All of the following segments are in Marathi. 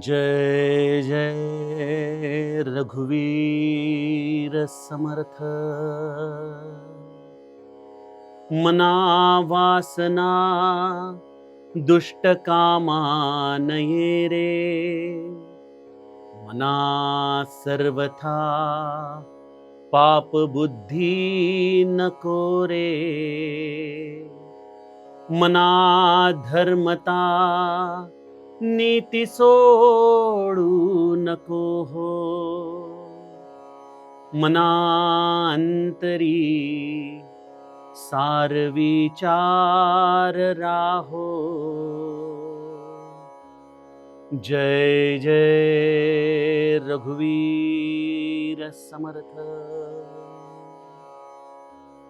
जय जय रघुवीर समर्थ। मना वासना दुष्ट कामानये रे। मना सर्वथा पाप बुद्धी नको रे। मना धर्मता नीती सोडू नको हो. मनांतरी सार विचार राहो. जय जय रघुवीर समर्थ.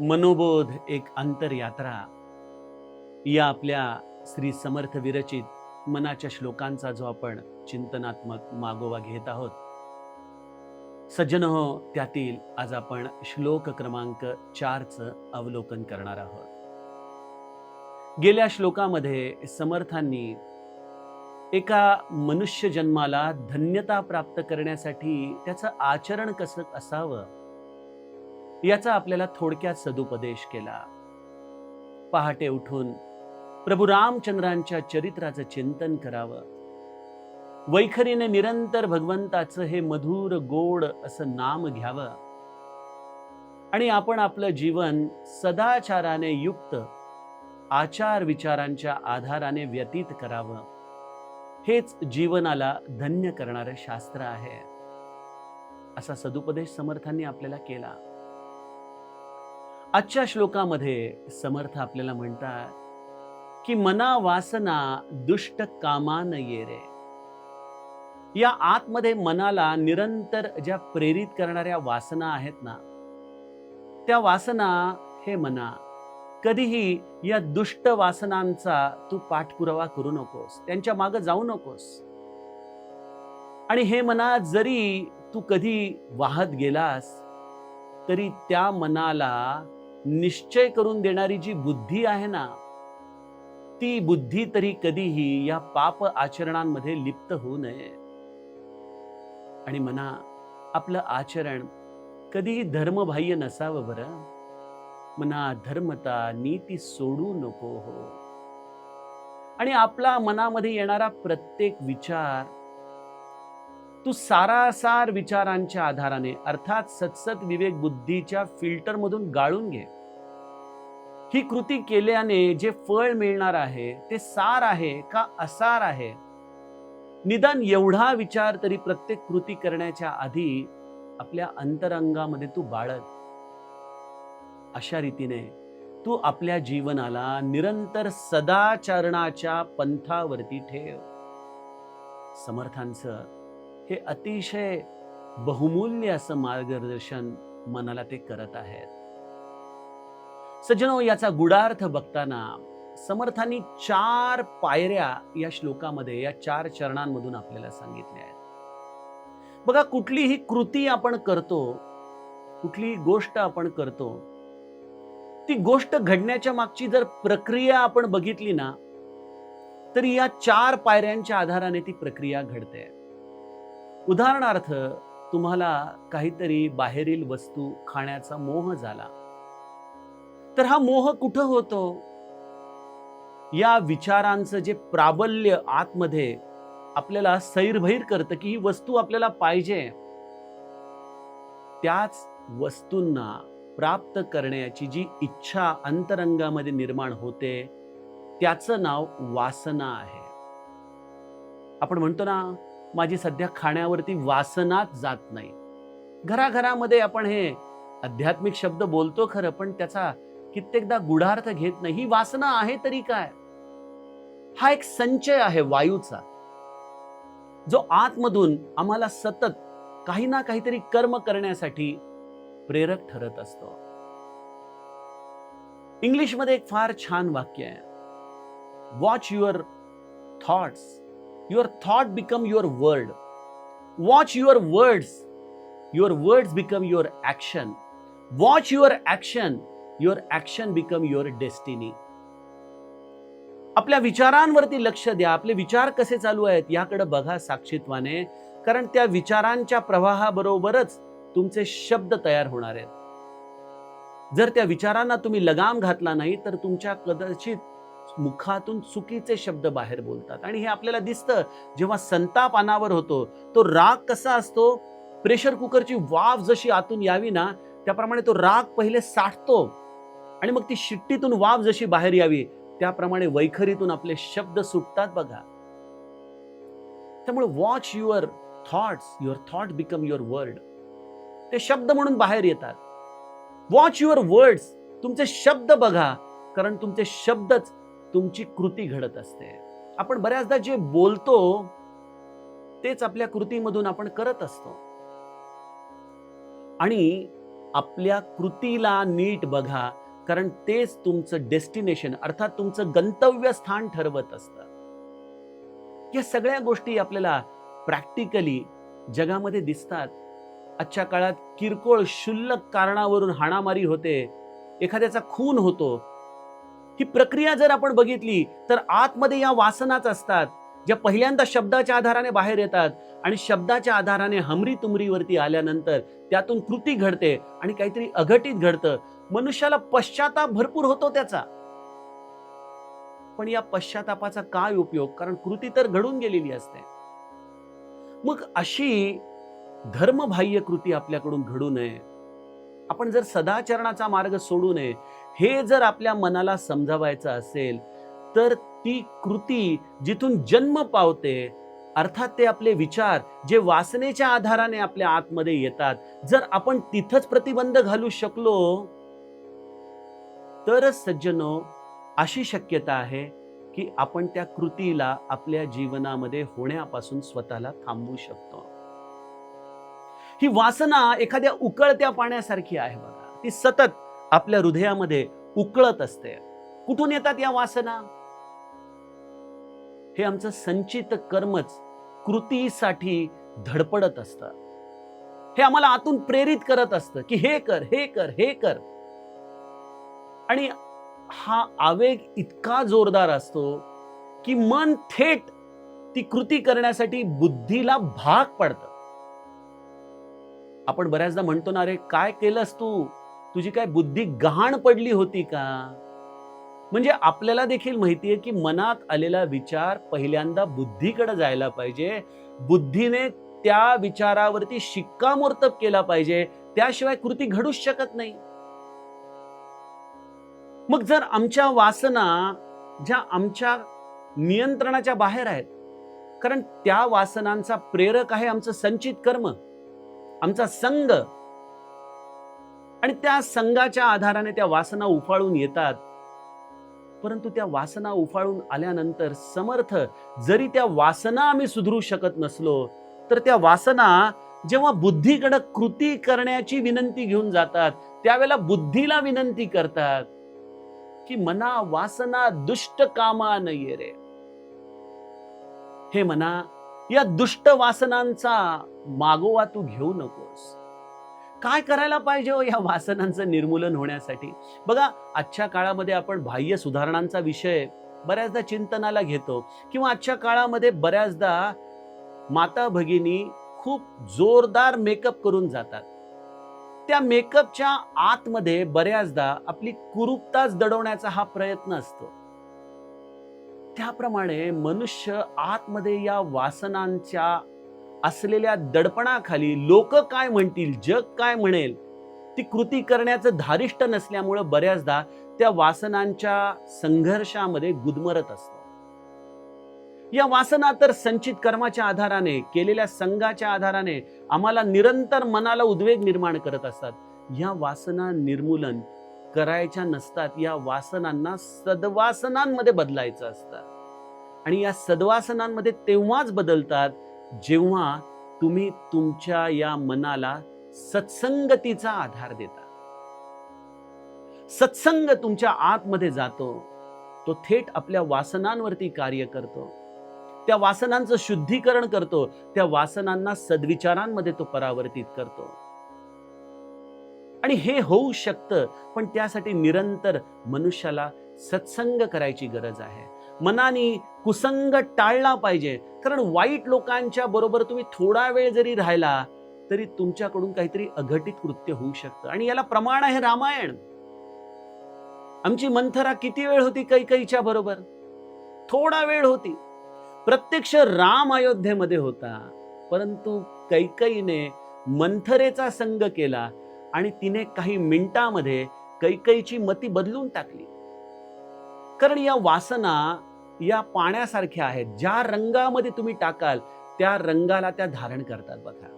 मनोबोध एक अंतरयात्रा. या आपल्या श्री समर्थ विरचित मनाच्या श्लोकांचा जो आपण चिंतनात्मक मागोवा घेत आहोत. सज्जन हो त्यातील आज आपण श्लोक क्रमांक चारचं अवलोकन करणार आहोत. गेल्या श्लोकामध्ये समर्थांनी एका मनुष्य जन्माला धन्यता प्राप्त करण्यासाठी त्याचं आचरण कसं असावं? याचा आपल्याला थोडक्यात सदुपदेश केला. पहाटे उठून प्रभू रामचंद्रांच्या चरित्राचं चिंतन करावं. वैखरीने निरंतर भगवंताचं हे मधुर गोड असं नाम घ्यावं. आणि आपण आपलं जीवन सदाचाराने युक्त आचार विचारांच्या आधाराने व्यतीत करावं. हेच जीवनाला धन्य करणारं शास्त्र आहे. असा सदुपदेश समर्थांनी आपल्याला केला. आजच्या श्लोकामध्ये समर्थ आपल्याला म्हणतात की मना वासना दुष्ट कामान ये रे या आतमध्ये मनाला निरंतर ज्या प्रेरित करणाऱ्या वासना आहेत ना त्या वासना हे मना कधीही या दुष्ट वासनांचा तू पाठपुरावा करू नकोस त्यांच्या मागे जाऊ नकोस. आणि हे मना जरी तू कधी वाहत गेलास तरी त्या मनाला निश्चय करून देणारी जी बुद्धी आहे ना ती बुद्धी तरी कधीही या पाप आचरणांमध्ये लिप्त होऊ नये. आणि म्हणा आपलं आचरण कधीही धर्मबाह्य नसावं बरं. मना धर्मता नीती सोडू नको हो. आणि आपला मनामध्ये येणारा प्रत्येक विचार तू सारासार विचारांच्या आधाराने अर्थात सत्सत विवेक बुद्धीच्या फिल्टरमधून गाळून घे. ही कृती केल्याने जे फळ मिळणार आहे ते सार आहे का असार आहे? निदान एवढा विचार तरी प्रत्येक कृती करण्याच्या आधी आपल्या अंतरंगामध्ये तू बाळग. अशा रीतीने तू आपल्या जीवनाला निरंतर सदाचरणाच्या पंथावरती ठेव. समर्थांचं हे अतिशय बहुमूल्य असं मार्गदर्शन मनाला ते करत आहेत. सज्जनो याचा गुडार्थ बघताना समर्थांनी चार पायऱ्या या श्लोकामध्ये या चार चरणांमधून आपल्याला सांगितल्या आहेत. बघा कुठलीही कृती आपण करतो कुठलीही गोष्ट आपण करतो ती गोष्ट घडण्याच्या मागची जर प्रक्रिया आपण बघितली ना तर या चार पायऱ्यांच्या आधाराने ती प्रक्रिया घडते. उदाहरणार्थ तुम्हाला काहीतरी बाहेरील वस्तू खाण्याचा मोह झाला. तर हा मोह कुठं होतो? या विचारांचं जे प्राबल्य आतमध्ये आपल्याला सैरभैर करतं की ही वस्तू आपल्याला पाहिजे. त्याच वस्तूंना प्राप्त करण्याची जी इच्छा अंतरंगामध्ये निर्माण होते त्याचं नाव वासना आहे. आपण म्हणतो ना माझी सध्या खाण्यावरती वासनाच जात नाही. घराघरामध्ये आपण हे आध्यात्मिक शब्द बोलतो खरं पण त्याचा कित्येकदा गुढार्थ घेत नाही. ही वासना आहे तरी काय? हा एक संचय आहे वायूचा. जो आतमधून आम्हाला सतत काही ना काहीतरी कर्म करण्यासाठी प्रेरक ठरत असतो. इंग्लिशमध्ये एक फार छान वाक्य आहे. Watch your thoughts your thought become your word watch your words your words become your action watch your action your action become your destiny आपल्या विचारांवरती लक्ष द्या. आपले विचार कसे चालू आहेत याकडे बघा साक्षीत्वाने. कारण त्या विचारांच्या प्रवाहाबरोबरच तुमचे शब्द तयार होणार आहेत. जर त्या विचारांना तुम्ही लगाम घातला नाही तर तुमच्या कदाचित मुखातून चुकीचे शब्द बाहेर बोलतात. आणि हे आपल्याला दिसतं जेव्हा संताप अनावर होतो तो राग कसा असतो? प्रेशर कुकरची वाफ जशी आतून यावी ना त्याप्रमाणे तो राग पहिले साठतो. आणि मग ती शिट्टीतून वाफ जशी बाहेर यावी त्याप्रमाणे वैखरीतून आपले शब्द सुटतात बघा. त्यामुळे watch your thoughts your thought become your word ते शब्द म्हणून बाहेर येतात. वॉच युअर वर्ड्स तुमचे शब्द बघा कारण तुमचे शब्दच तुमची कृती घडत असते. आपण बऱ्याचदा जे बोलतो तेच आपल्या कृतीमधून आपण करत असतो. आणि आपल्या कृतीला नीट बघा कारण तेच तुमचं डेस्टिनेशन अर्थात तुमचं गंतव्य स्थान ठरवत असतं. या सगळ्या गोष्टी आपल्याला प्रॅक्टिकली जगामध्ये दिसतात. आजच्या काळात किरकोळ शुल्लक कारणावरून हाणामारी होते. एखाद्याचा खून होतो. ही प्रक्रिया जर आपण बघितली तर आतमध्ये या वासनाच असतात ज्या पहिल्यांदा शब्दाच्या आधाराने बाहेर येतात आणि शब्दाच्या आधाराने हमरी तुमरीवरती आल्यानंतर त्यातून कृती घडते आणि काहीतरी अघटित घडतं. मनुष्याला पश्चाताप भरपूर होतो त्याचा. पण या पश्चातापाचा काय उपयोग? कारण कृती तर घडून गेलेली असते. मग अशी धर्मबाह्य कृती आपल्याकडून घडू नये. आपण जर सदाचरणाचा मार्ग सोडू नये हे जर आपल्या मनाला समजावायचं असेल तर ती कृती जिथून जन्म पावते अर्थात ते आपले विचार जे वासनेच्या आधाराने आपल्या आतमध्ये येतात जर आपण तिथंच प्रतिबंध घालू शकलो तरच सज्जनो अशी शक्यता आहे की आपण त्या कृतीला आपल्या जीवनामध्ये होण्यापासून स्वतःला थांबवू शकतो. ही वासना एखाद्या उकळत्या पाण्यासारखी आहे बघा. ती सतत आपल्या हृदयामध्ये उकळत असते. कुठून येतात या वासना? हे आमचं संचित कर्मच कृतीसाठी धडपडत असतं. हे आम्हाला आतून प्रेरित करत असतं की हे कर हे कर हे कर. आणि हा आवेग इतका जोरदार असतो की मन थेट ती कृती करण्यासाठी बुद्धीला भाग पडतं. आपण बऱ्याचदा म्हणतो ना रे काय केलंस तू? तुझी काय बुद्धी गहाण पडली होती का? म्हणजे आपल्याला देखील माहिती आहे की मनात आलेला विचार पहिल्यांदा बुद्धीकडे जायला पाहिजे. बुद्धीने त्या विचारावरती शिक्कामोर्तब केला पाहिजे. त्याशिवाय कृती घडूच शकत नाही. मग जर आमच्या वासना ज्या आमच्या नियंत्रणाच्या बाहेर आहेत कारण त्या वासनांचा प्रेरक आहे आमचं संचित कर्म आमचा संघ आणि त्या संघाच्या आधाराने त्या वासना उफाळून येतात. परंतु त्या वासना उफाळून आल्यानंतर समर्थ जरी त्या वासना आम्ही सुधरू शकत नसलो तर त्या वासना जेव्हा बुद्धीकडे कृती करण्याची विनंती घेऊन जातात त्यावेळेला बुद्धीला विनंती करतात की मना वासना दुष्ट कामा नये रे. हे मना या दुष्ट वासनांचा मागोवा तू घेऊ नकोस. काय करायला पाहिजे हो या वासनांचं निर्मूलन होण्यासाठी? बघा आजच्या काळामध्ये आपण बाह्य सुधारणांचा विषय बऱ्याचदा चिंतनाला घेतो किंवा आजच्या काळामध्ये बऱ्याचदा माता भगिनी खूप जोरदार मेकअप करून जातात. त्या मेकअपच्या आतमध्ये बऱ्याचदा आपली कुरूपताच दडवण्याचा हा प्रयत्न असतो. त्याप्रमाणे मनुष्य आतमध्ये या वासनांच्या असलेल्या दडपणाखाली लोक काय म्हणतील जग काय म्हणेल ती कृती करण्याचं धारिष्ट नसल्यामुळं बऱ्याचदा त्या वासनांच्या संघर्षामध्ये गुदमरत असतो. या वासना तर संचित कर्माच्या आधाराने केलेल्या संघाच्या आधाराने आम्हाला निरंतर मनाला उद्वेग निर्माण करत असतात. या वासना निर्मूलन करायच्या नसतात या वासनांना सद्वासनांमध्ये बदलायचं असतं. आणि या सद्वासनांमध्ये तेव्हाच बदलतात जेव्हा तुम्ही तुमच्या या मनाला सत्संगतीचा आधार देता सत्संग तुमच्या आतमध्ये जातो तो थेट आपल्या वासनांवरती कार्य करतो त्या वासनांचं शुद्धीकरण करतो त्या वासनांना सद्विचारांमध्ये तो परावर्तित करतो. आणि हे होऊ शकतं पण त्यासाठी निरंतर मनुष्याला सत्संग करायची गरज आहे. मनाने कुसंग टाळला पाहिजे. कारण वाईट लोकांच्या बरोबर तुम्ही थोडा वेळ जरी राहिला तरी तुमच्याकडून काहीतरी अघटित कृत्य होऊ शकतं. आणि याला प्रमाण आहे रामायण. आमची मंथरा किती वेळ होती कैकईच्या बरोबर? थोडा वेळ होती. प्रत्यक्ष राम अयोध्येमध्ये होता. परंतु कैकईने मंथरेचा संग केला आणि तिने काही मिनिटामध्ये कैकईची मती बदलून टाकली. कारण या वासना या पाण्यासारख्या आहेत. ज्या रंगामध्ये तुम्ही टाकाल त्या रंगाला त्या धारण करतात बघा.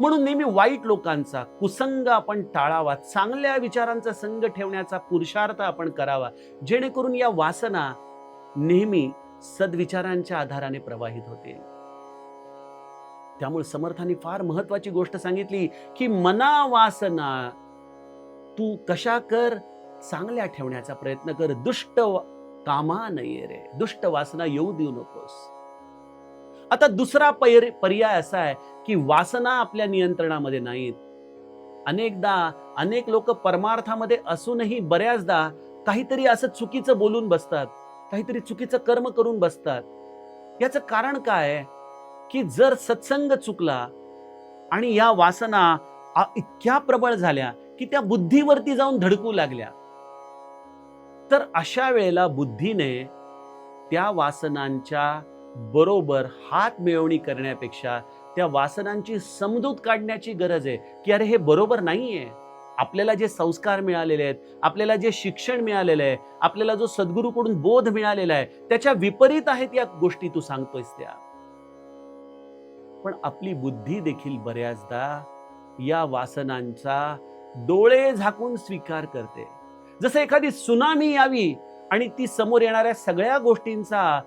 म्हणून नेहमी वाईट लोकांचा कुसंग आपण टाळावा. चांगल्या विचारांचा संग ठेवण्याचा पुरुषार्थ आपण करावा. जेणेकरून या वासना नेहमी सद्विचारांच्या आधाराने प्रवाहित होते त्यामुळे समर्थांनी फार महत्वाची गोष्ट सांगितली की मना वासना तू कशा कर चांगल्या ठेवण्याचा प्रयत्न कर. दुष्ट कामा नये रे. दुष्ट वासना येऊ देऊ नकोस. आता दुसरा पर्याय असा आहे की वासना आपल्या नियंत्रणामध्ये नाहीत. अनेकदा अनेक लोक परमार्थामध्ये असूनही बऱ्याचदा काहीतरी असं चुकीचं बोलून बसतात. काहीतरी चुकीचं कर्म करून बसतात. याचं कारण काय की जर सत्संग चुकला आणि या वासना इतक्या प्रबळ झाल्या की त्या बुद्धीवरती जाऊन धडकू लागल्या. तर अशा वेळेला बुद्धीने त्या वासनांच्या बरोबर हात मिळवणी करण्यापेक्षा त्या वासनांची समजूत काढण्याची गरज आहे. की अरे हे बरोबर नाहीये. आपल्याला जे संस्कार मिळालेले आहेत आपल्याला जे शिक्षण मिळालेलं आहे आपल्याला जो सद्गुरूकडून बोध मिळालेला आहे त्याच्या विपरीत आहेत या गोष्टी तू सांगतोयस त्या. पण आपली बुद्धी देखील बऱ्याचदा या वासनांचा डोळे झाकून स्वीकार करते. जसं एखादी सुनामी यावी आणि ती समोर येणाऱ्या सगळ्या गोष्टींचा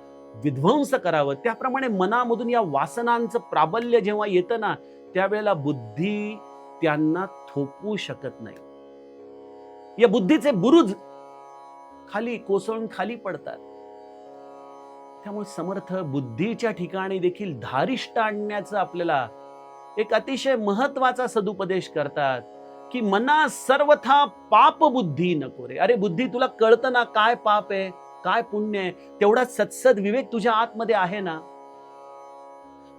विध्वंस करावं त्याप्रमाणे मनामधून या वासनांचं प्राबल्य जेव्हा येतं ना त्यावेळेला बुद्धी त्यांना थोपवू शकत नाही. या बुद्धीचे बुरुज खाली कोसळून खाली पडतात. त्यामुळे समर्थ बुद्धीच्या ठिकाणी देखील धारिष्ट आणण्याचं आपल्याला एक अतिशय महत्त्वाचा सदुपदेश करतात. की मना सर्वथा पाप बुद्धी नको रे. अरे बुद्धी तुला कळतं ना काय पाप आहे काय पुण्य आहे? तेवढा सत्सद विवेक तुझ्या आतमध्ये आहे ना?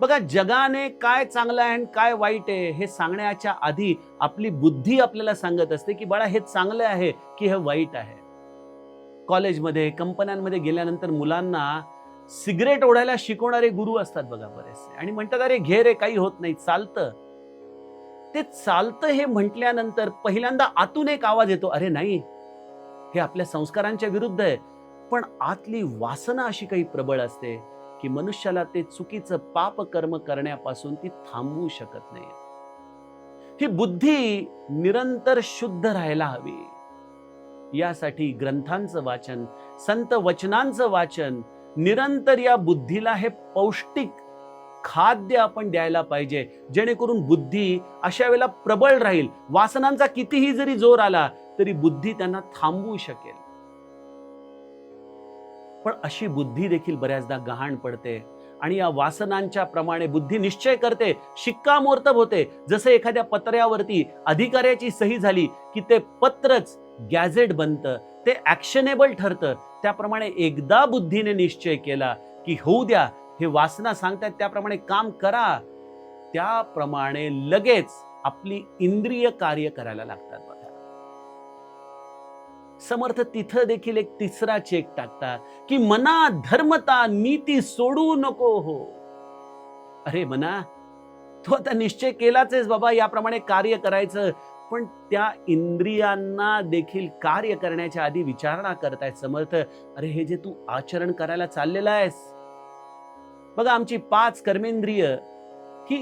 बघा जगाने काय चांगलं आहे आणि काय वाईट आहे हे सांगण्याच्या आधी आपली बुद्धी आपल्याला सांगत असते की बाळा हे चांगलं आहे की हे वाईट आहे? कॉलेजमध्ये कंपन्यांमध्ये गेल्यानंतर मुलांना सिगरेट ओढायला शिकवणारे गुरु असतात बघा बरेचसे. आणि म्हणतात अरे घे रे काही होत नाही चालतं. ते चालतं हे म्हटल्यानंतर पहिल्यांदा आतून एक आवाज येतो अरे नाही हे आपल्या संस्कारांच्या विरुद्ध आहे. पण आतली वासना अशी काही प्रबळ असते की मनुष्याला ते चुकीचं पाप कर्म करण्यापासून ती थांबवू शकत नाही. ही बुद्धी निरंतर शुद्ध राहायला हवी. यासाठी ग्रंथांचं वाचन संत वचनांचं वाचन निरंतर या बुद्धीला हे पौष्टिक खाद्य आपण द्यायला पाहिजे. जेणेकरून बुद्धी अशा वेळेला प्रबळ राहील. वासनांचा कितीही जरी जोर आला तरी बुद्धी त्यांना थांबवू शकेल. पण अशी बुद्धी देखील बऱ्याचदा गहाण पडते आणि या वासनांच्या प्रमाणे बुद्धी निश्चय करते शिक्कामोर्तब होते. जसं एखाद्या पत्र्यावरती अधिकाऱ्याची सही झाली की ते पत्रच गॅझेट बनतं ते ऍक्शनेबल ठरतं. त्याप्रमाणे एकदा बुद्धीने निश्चय केला की होऊ द्या हे वासना सांगतात त्याप्रमाणे काम करा. त्याप्रमाणे लगेच आपली इंद्रिय कार्य करायला लागतात बघा. समर्थ तिथं देखील एक तिसरा चेक टाकतात की मना धर्मता नीती सोडू नको हो. अरे मना तो आता निश्चय केलाच आहेस बाबा याप्रमाणे कार्य करायचं पण त्या इंद्रियांना देखील कार्य करण्याच्या आधी विचारणा करतायत समर्थ. अरे हे जे तू आचरण करायला चाललेला आहेस बघा आमची पाच कर्मेंद्रिय ही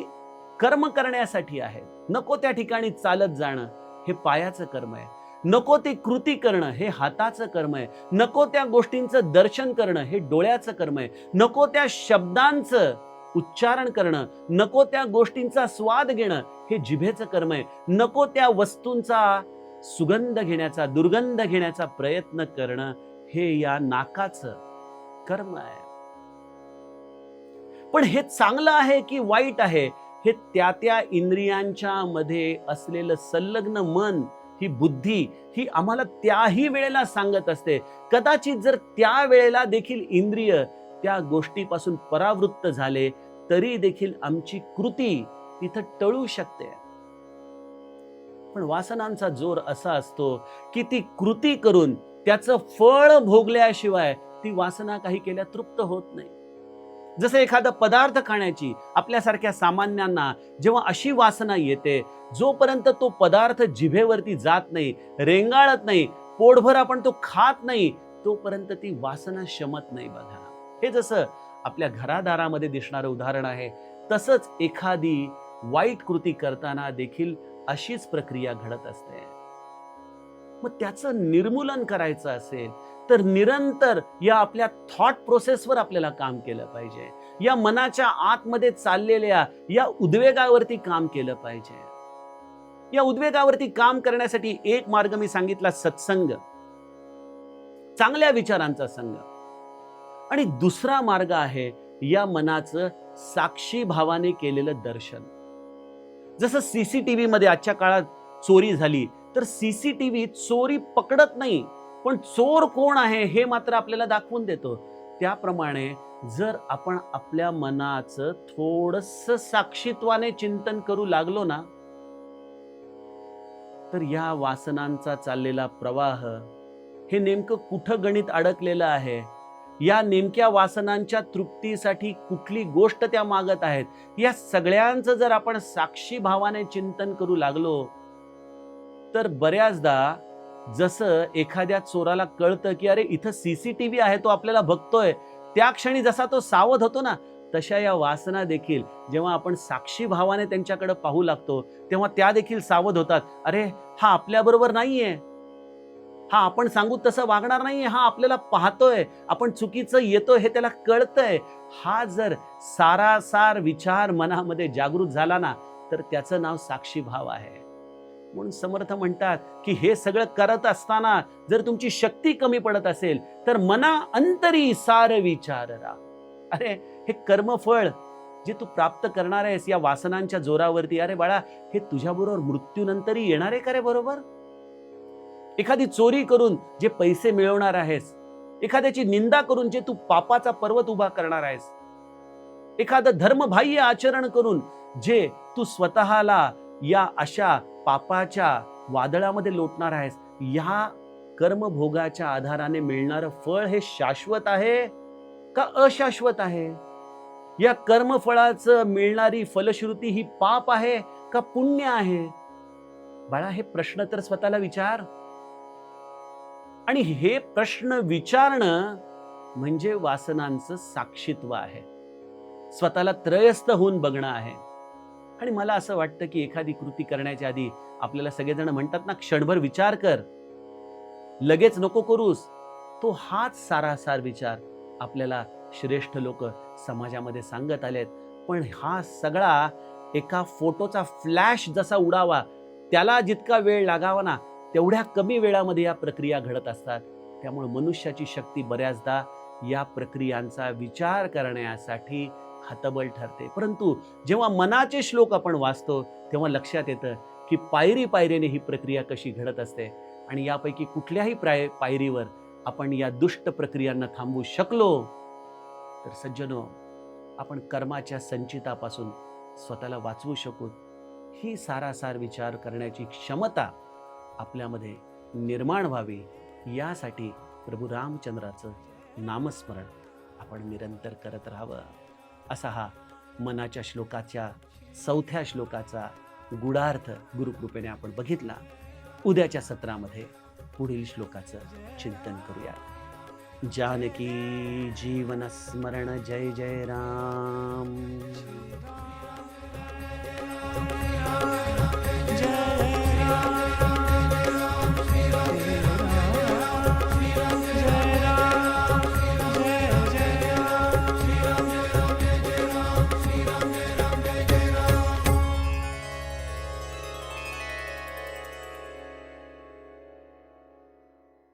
कर्म करण्यासाठी आहेत. नको त्या ठिकाणी चालत जाणं हे पायाचं कर्म आहे. नको ती कृती करणं हे हाताचं कर्म आहे. नको त्या गोष्टींचं दर्शन करणं हे डोळ्याचं कर्म आहे. नको त्या शब्दांचं उच्चारण करणं नको त्या गोष्टींचा स्वाद घेणं हे जिभेचं कर्म आहे. नको त्या वस्तूंचा सुगंध घेण्याचा दुर्गंध घेण्याचा प्रयत्न करणं हे या नाकाचं कर्म आहे. पण हे चांगलं आहे की वाईट आहे? हे त्या त्या इंद्रियांच्या मध्ये असलेलं संलग्न मन ही बुद्धी ही आम्हाला त्याही वेळेला सांगत असते. कदाचित जर त्या वेळेला देखील इंद्रिय त्या गोष्टीपासून परावृत्त झाले तरी देखील आमची कृती तिथं टळू शकते. पण वासनांचा जोर असा असतो की ती कृती करून त्याचं फळ भोगल्याशिवाय ती वासना काही केल्या तृप्त होत नाही. जसं एखादा पदार्थ खाण्याची आपल्यासारख्या सामान्यांना जेव्हा अशी वासना येते जोपर्यंत तो पदार्थ जिभेवरती जात नाही रेंगाळत नाही पोटभर आपण तो खात नाही तोपर्यंत ती वासना शमत नाही बघा. हे जसं आपल्या घरादारामध्ये दिसणारं उदाहरण आहे तसंच एखादी वाईट कृती करताना देखील अशीच प्रक्रिया घडत असते. मग त्याचं निर्मूलन करायचं असेल तर निरंतर या आपल्या थॉट प्रोसेसवर आपल्याला काम केलं पाहिजे. या मनाच्या आतमध्ये चाललेल्या या उद्वेगावरती काम केलं पाहिजे. या उद्वेगावरती काम करण्यासाठी एक मार्ग मी सांगितला सत्संग. चांगल्या विचारांचा संघ आणि दुसरा मार्ग आहे या मनाचं साक्षी भावाने केलेलं दर्शन. जसं सीसीटीव्ही मध्ये आजच्या काळात चोरी झाली तर सीसीटीव्ही चोरी पकडत नाही. पण चोर कोण आहे हे मात्र आपल्याला दाखवून देतो. त्याप्रमाणे जर आपण आपल्या मनाचं थोडस साक्षीत्वाने चिंतन करू लागलो ना तर या वासनांचा चाललेला प्रवाह हे नेमकं कुठं गणित अडकलेलं आहे? या नेमक्या वासनांच्या तृप्तीसाठी कुठली गोष्ट त्या मागत आहेत? या सगळ्यांचं जर आपण साक्षी भावाने चिंतन करू लागलो तर बऱ्याचदा जसं एखाद्या चोराला कळतं की अरे इथं सीसीटीव्ही आहे तो आपल्याला बघतोय. त्या क्षणी जसा तो सावध होतो ना तशा या वासना देखील जेव्हा आपण साक्षी भावाने त्यांच्याकडे पाहू लागतो तेव्हा त्या देखील सावध होतात. अरे हा आपल्याबरोबर नाहीये. हा आपण सांगू तसं वागणार नाहीये हा आपल्याला पाहतोय. आपण चुकीचं येतोय हे त्याला कळतंय. हा जर सारासार विचार मनामध्ये जागृत झाला ना तर त्याचं नाव साक्षी भाव आहे. म्हणून समर्थ म्हणतात की हे सगळं करत असताना जर तुमची शक्ती कमी पडत असेल तर मना अंतरी सार विचार रा. अरे हे कर्मफळ जे तू प्राप्त करणार आहेस या वासनांच्या जोरावरती अरे बाळा हे तुझ्याबरोबर मृत्यूनंतरही येणार आहे का रे बरोबर? एखादी चोरी करून जे पैसे मिळवणार आहेस एखाद्याची निंदा करून जे तू पापाचा पर्वत उभा करणार आहेस एखादं धर्मबाह्य आचरण करून जे तू स्वतःला या अशा पापाच्या वादळामध्ये लोटणार आहेस. या कर्मभोगाच्या आधाराने मिळणारं फळ हे शाश्वत आहे का अशाश्वत आहे? या कर्मफळाचं मिळणारी फलश्रुती ही पाप आहे का पुण्य आहे? बाळा हे प्रश्न तर स्वतःला विचार. आणि हे प्रश्न विचारणं म्हणजे वासनांचं साक्षीत्व आहे. स्वतःला त्रयस्थ होऊन बघणं आहे. आणि मला असं वाटतं की एखादी कृती करण्याच्या आधी आपल्याला सगळेजण म्हणतात ना क्षणभर विचार कर. लगेच नको करूस. तो हाच सारासार विचार आपल्याला श्रेष्ठ लोक समाजामध्ये सांगत आलेत. पण हा सगळा एका फोटोचा फ्लॅश जसा उडावा त्याला जितका वेळ लागावा ना तेवढ्या कमी वेळामध्ये या प्रक्रिया घडत असतात. त्यामुळे मनुष्याची शक्ती बऱ्याचदा या प्रक्रियांचा विचार करण्यासाठी हतबल ठरते. परंतु जेव्हा मनाचे श्लोक आपण वाचतो तेव्हा लक्षात येतं की पायरी पायरीने ही प्रक्रिया कशी घडत असते. आणि यापैकी कुठल्याही प्राय पायरीवर आपण या दुष्ट प्रक्रियांना थांबवू शकलो. तर सज्जनो आपण कर्माच्या संचितापासून स्वतःला वाचवू शकू. ही सारासार विचार करण्याची क्षमता आपल्यामध्ये निर्माण व्हावी यासाठी प्रभू रामचंद्राचं नामस्मरण आपण निरंतर करत राहावं. असा हा मनाच्या श्लोकाच्या चौथ्या श्लोकाचा गुडार्थ गुरुकृपेने आपण बघितला. उद्याच्या सत्रामध्ये पुढील श्लोकाचं चिंतन करूया. जानकी जीवन स्मरण जय जय राम. जय